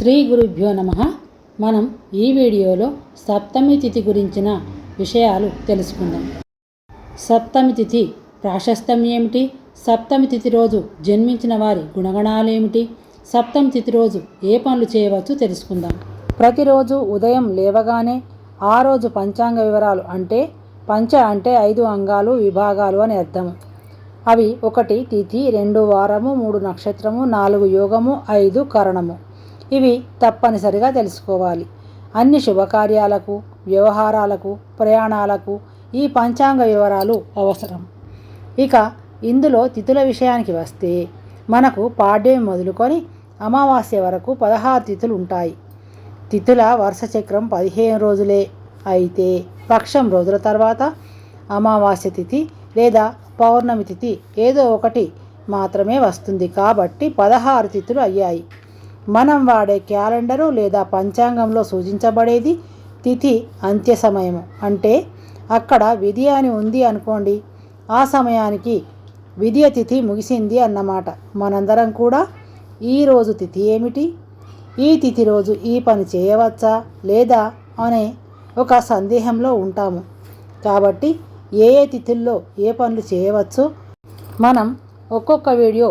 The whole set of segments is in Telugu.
శ్రీ గురుభ్యో నమ. మనం ఈ వీడియోలో సప్తమి తిథి గురించిన విషయాలు తెలుసుకుందాం. సప్తమి తిథి ప్రాశస్తం ఏమిటి? సప్తమి తిథి రోజు జన్మించిన వారి గుణగణాలు ఏమిటి? సప్తమి తిథి రోజు ఏ పనులు చేయవచ్చు తెలుసుకుందాం. ప్రతిరోజు ఉదయం లేవగానే ఆ రోజు పంచాంగ వివరాలు అంటే పంచ అంటే ఐదు అంగాలు విభాగాలు అని అర్థం. అవి ఒకటి తిథి రెండు వారము మూడు నక్షత్రము నాలుగు యోగము ఐదు కరణము. ఇవి తప్పనిసరిగా తెలుసుకోవాలి. అన్ని శుభకార్యాలకు వ్యవహారాలకు ప్రయాణాలకు ఈ పంచాంగ వివరాలు అవసరం. ఇక ఇందులో తిథుల విషయానికి వస్తే మనకు పాడ్యం మొదలుకొని అమావాస్య వరకు పదహారు తిథులు ఉంటాయి. తిథుల వరుస చక్రం పదిహేను రోజులే. అయితే పక్షం రోజుల తర్వాత అమావాస్య తిథి లేదా పౌర్ణమి తిథి ఏదో ఒకటి మాత్రమే వస్తుంది కాబట్టి పదహారు తిథులు అయ్యాయి. మనం వాడే క్యాలెండరు లేదా పంచాంగంలో సూచించబడేది తిథి అంత్య సమయము. అంటే అక్కడ విధి అని ఉంది అనుకోండి. ఆ సమయానికి విధియ తిథి ముగిసింది అన్నమాట. మనందరం కూడా ఈరోజు తిథి ఏమిటి? ఈ తిథి రోజు ఈ పని చేయవచ్చా? లేదా? అనే ఒక సందేహంలో ఉంటాము. కాబట్టి ఏ ఏ తిథుల్లో ఏ పనులు చేయవచ్చో మనం ఒక్కొక్క వీడియో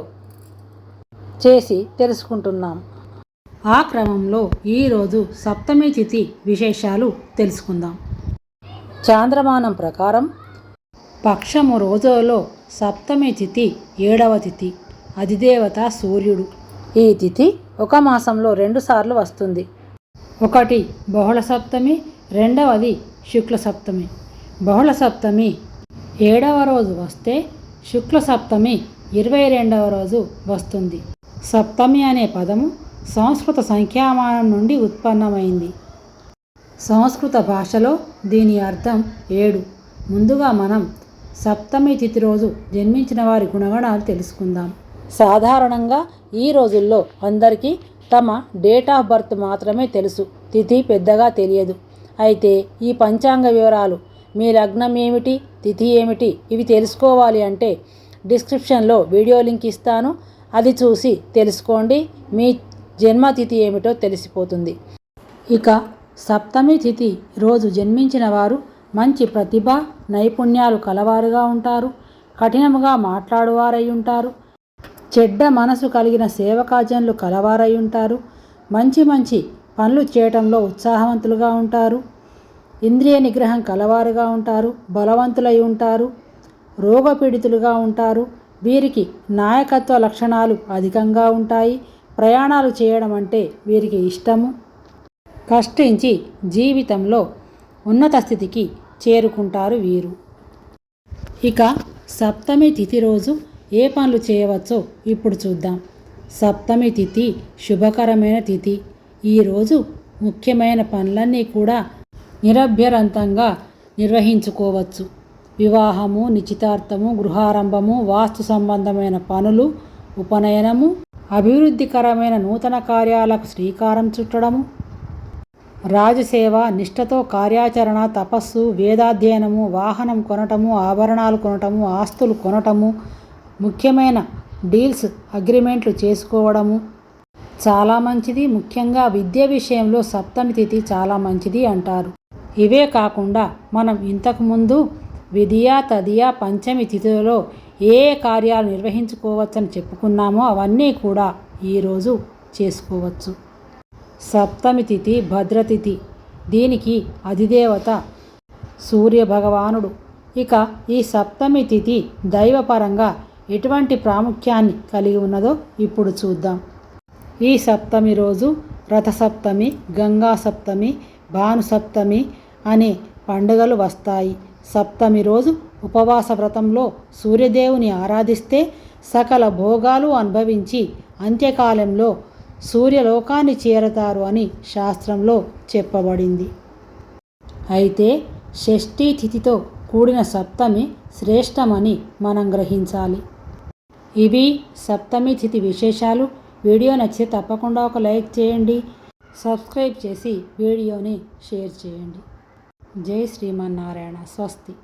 చేసి తెలుసుకుంటున్నాం. ఆ క్రమంలో ఈరోజు సప్తమి తిథి విశేషాలు తెలుసుకుందాం. చాంద్రమానం ప్రకారం పక్షము రోజులో సప్తమి తిథి ఏడవ తిథి అధిదేవత సూర్యుడు. ఈ తిథి ఒక మాసంలో రెండుసార్లు వస్తుంది. ఒకటి బహుళ సప్తమి రెండవది శుక్ల సప్తమి. బహుళ సప్తమి ఏడవ రోజు వస్తే శుక్ల సప్తమి ఇరవై రెండవ రోజు వస్తుంది. సప్తమి అనే పదము సంస్కృత సంఖ్యామానం నుండి ఉత్పన్నమైంది. సంస్కృత భాషలో దీని అర్థం ఏడు. ముందుగా మనం సప్తమి తిథి రోజు జన్మించిన వారి గుణగణాలు తెలుసుకుందాం. సాధారణంగా ఈ రోజుల్లో అందరికీ తమ డేట్ ఆఫ్ బర్త్ మాత్రమే తెలుసు. తిథి పెద్దగా తెలియదు. అయితే ఈ పంచాంగ వివరాలు మీ లగ్నం ఏమిటి తిథి ఏమిటి ఇవి తెలుసుకోవాలి అంటే డిస్క్రిప్షన్లో వీడియో లింక్ ఇస్తాను. అది చూసి తెలుసుకోండి. మీ జన్మతిథి ఏమిటో తెలిసిపోతుంది. ఇక సప్తమి తిథి రోజు జన్మించిన వారు మంచి ప్రతిభ నైపుణ్యాలు కలవారుగా ఉంటారు. కఠినముగా మాట్లాడువారై ఉంటారు. చెడ్డ మనసు కలిగిన సేవకాజన్లు కలవారై ఉంటారు. మంచి మంచి పనులు చేయటంలో ఉత్సాహవంతులుగా ఉంటారు. ఇంద్రియ నిగ్రహం కలవారుగా ఉంటారు. బలవంతులై ఉంటారు. రోగపీడితులుగా ఉంటారు. వీరికి నాయకత్వ లక్షణాలు అధికంగా ఉంటాయి. ప్రయాణాలు చేయడం అంటే వీరికి ఇష్టము. కష్టించి జీవితంలో ఉన్నత స్థితికి చేరుకుంటారు వీరు. ఇక సప్తమి తిథి రోజు ఏ పనులు చేయవచ్చో ఇప్పుడు చూద్దాం. సప్తమి తిథి శుభకరమైన తిథి. ఈరోజు ముఖ్యమైన పనులన్నీ కూడా నిరభ్యరంతంగా నిర్వహించుకోవచ్చు. వివాహము నిశ్చితార్థము గృహారంభము వాస్తు సంబంధమైన పనులు ఉపనయనము అభివృద్ధికరమైన నూతన కార్యాలకు శ్రీకారం చుట్టడము రాజసేవ నిష్ఠతో కార్యాచరణ తపస్సు వేదాధ్యయనము వాహనం కొనటము ఆభరణాలు కొనటము ఆస్తులు కొనటము ముఖ్యమైన డీల్స్ అగ్రిమెంట్లు చేసుకోవడము చాలా మంచిది. ముఖ్యంగా విద్య విషయంలో సప్తమి తిథి చాలా మంచిది అంటారు. ఇవే కాకుండా మనం ఇంతకుముందు విధియా తదియా పంచమి తిథిలో ఏ కార్యాలు నిర్వహించుకోవచ్చని చెప్పుకున్నామో అవన్నీ కూడా ఈరోజు చేసుకోవచ్చు. సప్తమి తిథి భద్రతిథి దీనికి అధిదేవత సూర్య భగవానుడు ఇక ఈ సప్తమి తిథి దైవపరంగా ఎటువంటి ప్రాముఖ్యాన్ని కలిగి ఉన్నదో ఇప్పుడు చూద్దాం. ఈ సప్తమి రోజు రథసప్తమి గంగా సప్తమి భాను సప్తమి అనే పండుగలు వస్తాయి. సప్తమి రోజు ఉపవాస వ్రతంలో సూర్యదేవుని ఆరాధిస్తే సకల భోగాలు అనుభవించి అంత్యకాలంలో సూర్యలోకాన్ని చేరతారు అని శాస్త్రంలో చెప్పబడింది. అయితే షష్ఠీ తిథితో కూడిన సప్తమి శ్రేష్టమని మనం గ్రహించాలి. ఇవి సప్తమి తిథి విశేషాలు. వీడియో నచ్చితే తప్పకుండా ఒక లైక్ చేయండి. సబ్స్క్రైబ్ చేసి వీడియోని షేర్ చేయండి. జై శ్రీమన్నారాయణ స్వస్తి